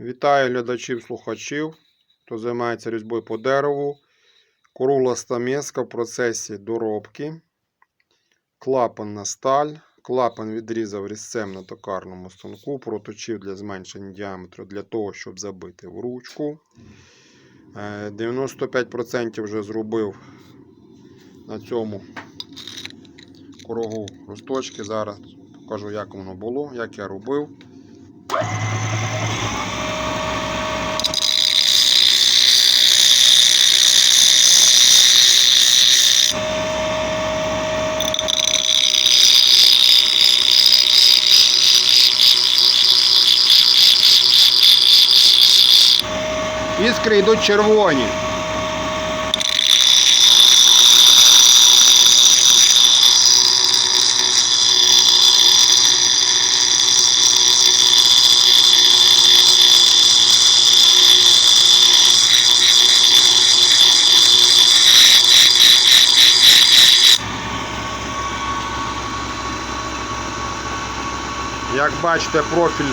Вітаю глядачів, слухачів, хто займається різьбою по дереву. Кругла стамеска в процесі доробки. Клапан на сталь. Клапан відрізав різцем на токарному станку, проточив для зменшення діаметру для того, щоб забити в ручку. Е, 95% вже зробив на цьому кругу росточки. Зараз покажу, як воно було, як я робив. Іскри йдуть червоні. Як бачите, профіль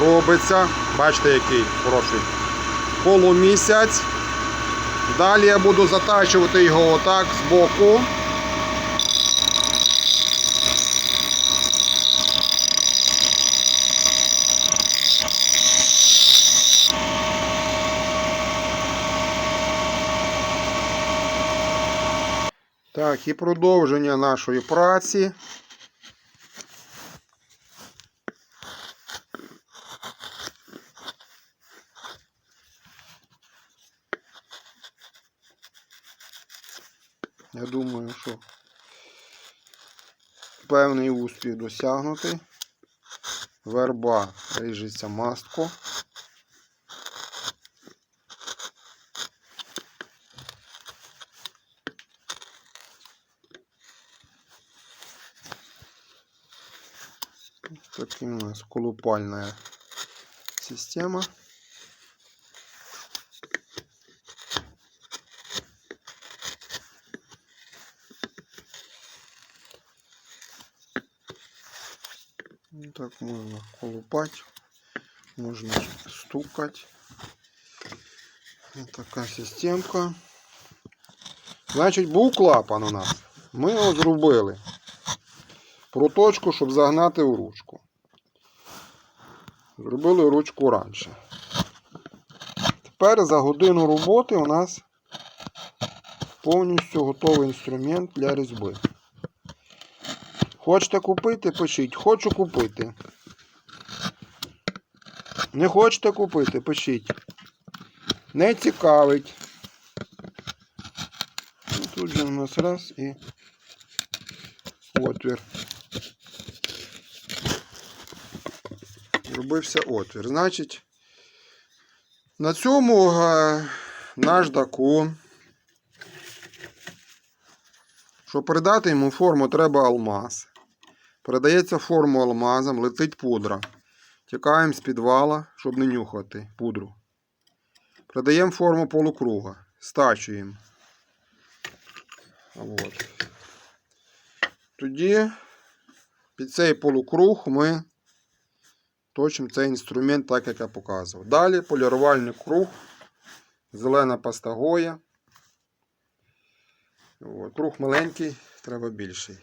робиться. Бачите, який профіль. Полумісяць. Далі я буду затачувати його отак з боку. Так, і продовження нашої праці. Я думаю, що певний успіх досягнутий. Верба ріжеться мастко. Такая у нас колупальная система. Так можно колупать, можно стукать. Вот така системка. Значить, був клапан у нас. Ми його зробили. Проточку, щоб загнати в ручку. Зробили ручку раніше. Тепер за годину роботи у нас повністю готовий інструмент для різьби. Хочете купити, пишіть. Хочу купити. Не хочете купити, пишіть. Не цікавить. Ну, Тут же у нас раз і отвір. Зробився отвір. Значить, на цьому е, наждаку, щоб передати йому форму, треба алмаз. Передається форму алмазом, летить пудра. Тікаємо з підвала, щоб не нюхати пудру. Передаємо форму полукруга. Стачуємо. От. Тоді під цей полукруг ми точимо цей інструмент так, як я показував. Далі полірувальний круг, зелена паста Гоя. Круг маленький, треба більший.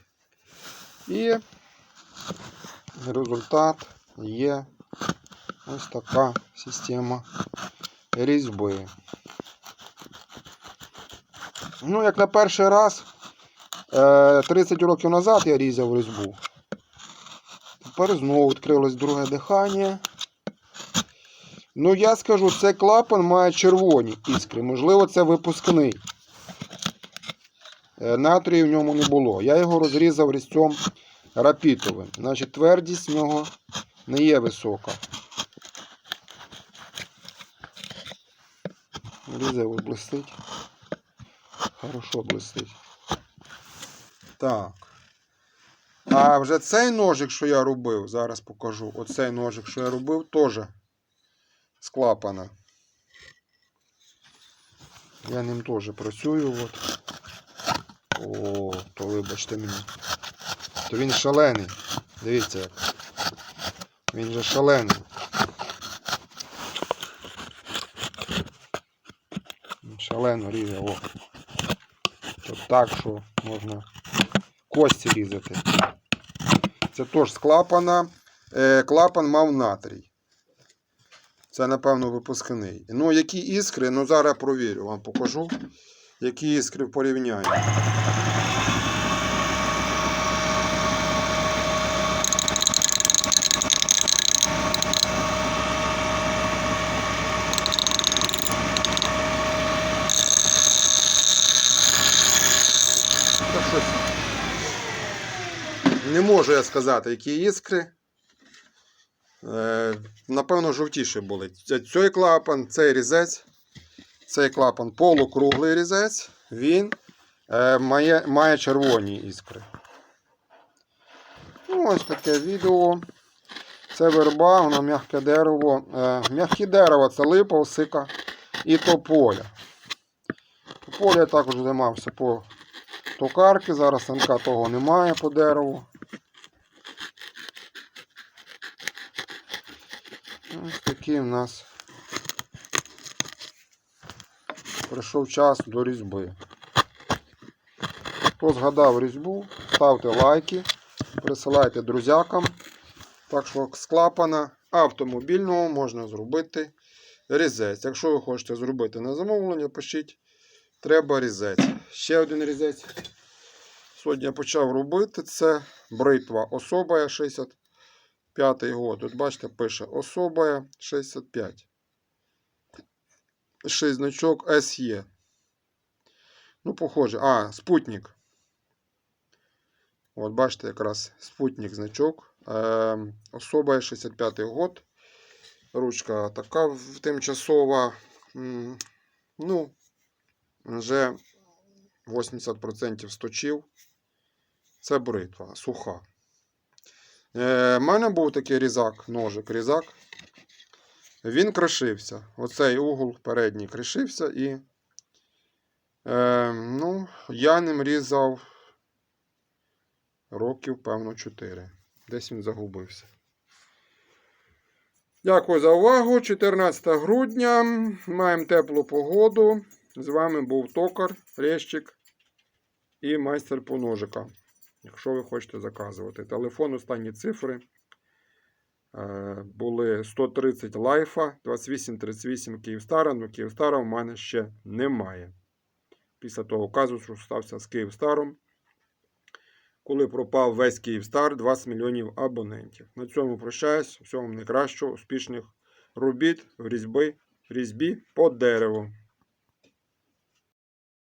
І результат є ось така система різьби. Ну, як на перший раз, е, 30 років назад я різав різьбу. Тепер знову відкрилось друге дихання. Ну, я скажу, цей клапан має червоні іскри. Можливо, це випускний. Е, Натрію в ньому не було. Я його розрізав різцем рапітовим. Значить, твердість в нього не є висока. Різав ось блистить. Хорошо блистить. Так. А вже цей ножик, що я робив, зараз покажу. Оцей ножик, що я робив, теж з клапана. Я ним теж працюю. От. О, то вибачте мені то він шалений. Дивіться як. Він же шалений. Шалено різе о. От так, що можна кості різати. Це теж з клапана. Е, клапан мав натрій. Це, напевно, випускний. Ну, які іскри, ну зараз провірю, вам покажу. Які іскри порівняю. Не можу я сказати, які іскри. Е, напевно, жовтіші були. Цей клапан, цей різець, цей клапан полукруглий різець, він е, має, має червоні іскри. Ну, ось таке відео. Це верба, воно м'яке дерево. Е, м'які дерева це липа, осика і тополя. Тополя також займався по токарки, зараз станка того немає по дереву. Такий в нас прийшов час до різьби. Хто згадав різьбу, ставте лайки, присилайте друзякам. Так що з клапана автомобільного можна зробити різець. Якщо ви хочете зробити на замовлення, пишіть, треба різець. Ще один різець. Сьогодні я почав робити це бритва особа 65 год. Тут бачите, пише особа 65. Ще й значок SE. Ну, похоже. А, спутник. От, бачите, якраз спутник значок. Е, особа 65-й год. Ручка така тимчасова. Ну, вже 80% сточив. Це бритва, суха. Е, в мене був такий різак, ножик, різак. Він кришився. Оцей угол передній кришився і. Е, ну, я ним різав років, певно, 4. Десь він загубився. Дякую за увагу. 14 грудня. Маємо теплу погоду. З вами був токар, Рещик і майстер по ножикам. Якщо ви хочете заказувати. Телефон, останні цифри. Е, Були 130 лайфа, 2838 Київстара. Ну, Київстара в мене ще немає. Після того казусу, стався з Київстаром. Коли пропав весь Київстар, 20 мільйонів абонентів. На цьому прощаюсь. Всього вам найкращого, успішних робіт в різьбі, різьбі по дереву.